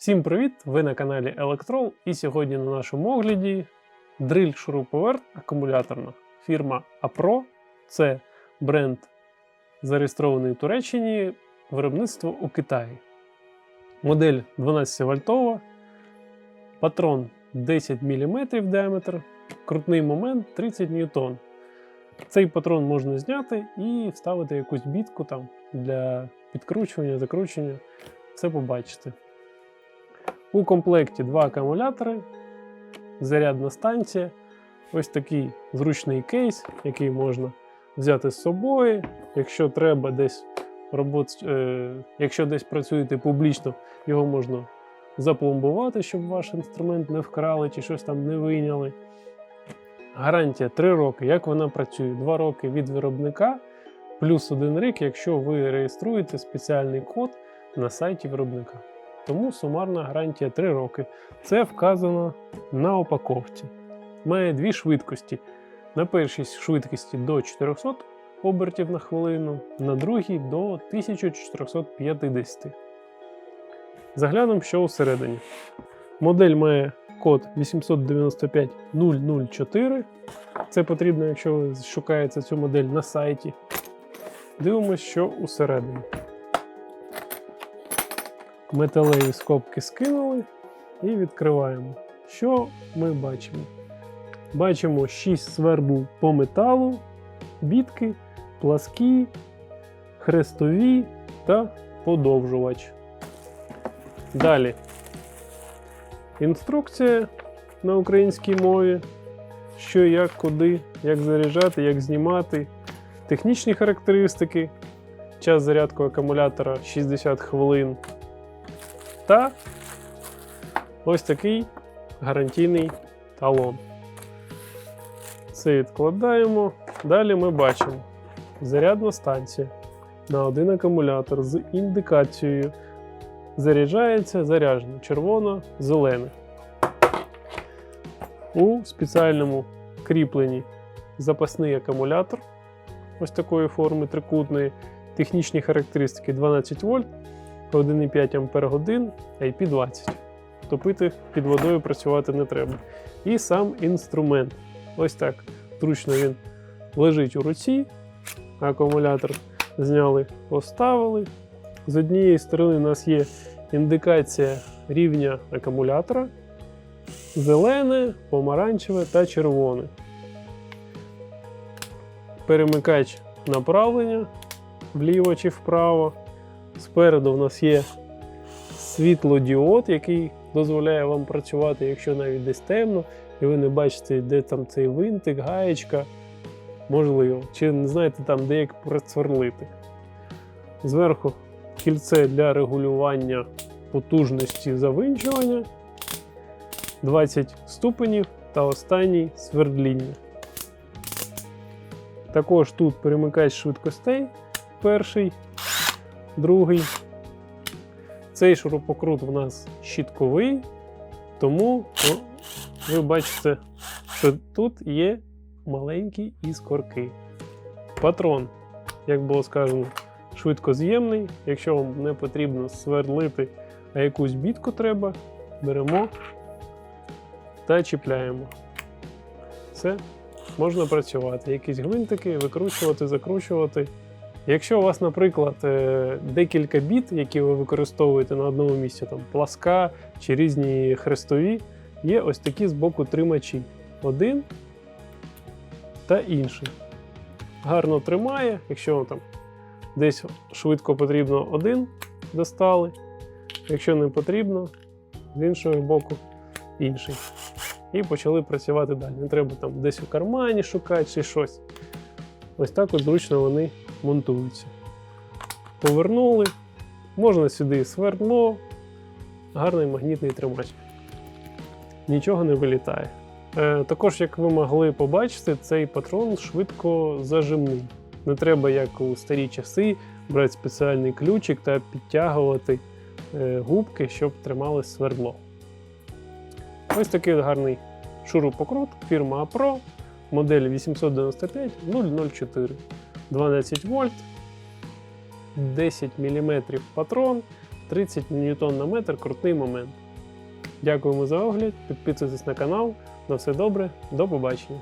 Всім привіт! Ви на каналі Electrol і сьогодні на нашому огляді дриль шуруповерт акумуляторна фірма APRO. Це бренд зареєстрований у Туреччині, виробництво у Китаї. Модель 12 вольтова, патрон 10 мм діаметр, крутний момент 30 ньютон. Цей патрон можна зняти і вставити якусь бітку там для підкручування, закручення. Все побачите. У комплекті два акумулятори, зарядна станція, ось такий зручний кейс, який можна взяти з собою. Якщо треба десь робот, е, якщо десь працюєте публічно, його можна запломбувати, щоб ваш інструмент не вкрали чи щось там не вийняли. Гарантія 3 роки. Як вона працює? 2 роки від виробника, плюс 1 рік, якщо ви реєструєте спеціальний код на сайті виробника. Тому сумарна гарантія 3 роки. Це вказано на упаковці. Має дві швидкості. На першій швидкості до 400 обертів на хвилину, на другій до 1450. Заглянемо, що всередині. Модель має код 895-004. Це потрібно, якщо ви шукаєте цю модель на сайті. Дивимося, що усередині. Металеві скобки скинули і відкриваємо. Що ми бачимо? Бачимо 6 свербл по металу, бітки, пласкі, хрестові та подовжувач. Далі інструкція на українській мові. Що, як, куди, як заряджати, як знімати. Технічні характеристики. Час зарядку акумулятора 60 хвилин. Та ось такий гарантійний талон. Це відкладаємо. Далі ми бачимо зарядна станція на один акумулятор з індикацією. Заряджається заряджено червоно, зелене. У спеціальному кріпленні запасний акумулятор ось такої форми трикутної. Технічні характеристики 12 вольт, 1,5 Ампер годин, IP20. Топити під водою працювати не треба. І сам інструмент. Ось так. Зручно він лежить у руці. Акумулятор зняли, поставили. З однієї сторони у нас є індикація рівня акумулятора. Зелене, помаранчеве та червоне. Перемикач направлення вліво чи вправо. Спереду в нас є світлодіод, який дозволяє вам працювати, якщо навіть десь темно, і ви не бачите, де там цей винтик, гаєчка. Можливо, чи не знаєте там, де як просверлити. Зверху кільце для регулювання потужності завинчування, 20 ступенів та останній свердління. Також тут перемикач швидкостей перший, другий. Цей шурупокрут у нас щітковий, тому о, ви бачите, що тут є маленькі іскорки. Патрон, як було сказано, швидкоз'ємний. Якщо вам не потрібно свердлити, а якусь бітку треба, беремо та чіпляємо. Все, можна працювати. Якісь гвинтики, викручувати, закручувати. Якщо у вас, наприклад, е, декілька біт, які ви використовуєте на одному місці, там пласка чи різні хрестові, є ось такі з боку тримачі. Один та інший. Гарно тримає, якщо вам там десь швидко потрібно один, достали. Якщо не потрібно, з іншого боку інший. І почали працювати далі. Не треба там десь у кармані шукати чи щось. Ось так от зручно вони монтуються. Повернули, можна сюди свердло, гарний магнітний тримач. Нічого не вилітає. Е, також, як ви могли побачити, цей патрон швидко зажимний. Не треба, як у старі часи, брати спеціальний ключик та підтягувати е, губки, щоб тримали свердло. Ось такий гарний шурупокрут фірма APRO, модель 895 004. 12 вольт, 10 мм патрон 30 ньютон на метр крутний момент. Дякуємо за огляд, підписуйтесь на канал. На все добре, до побачення.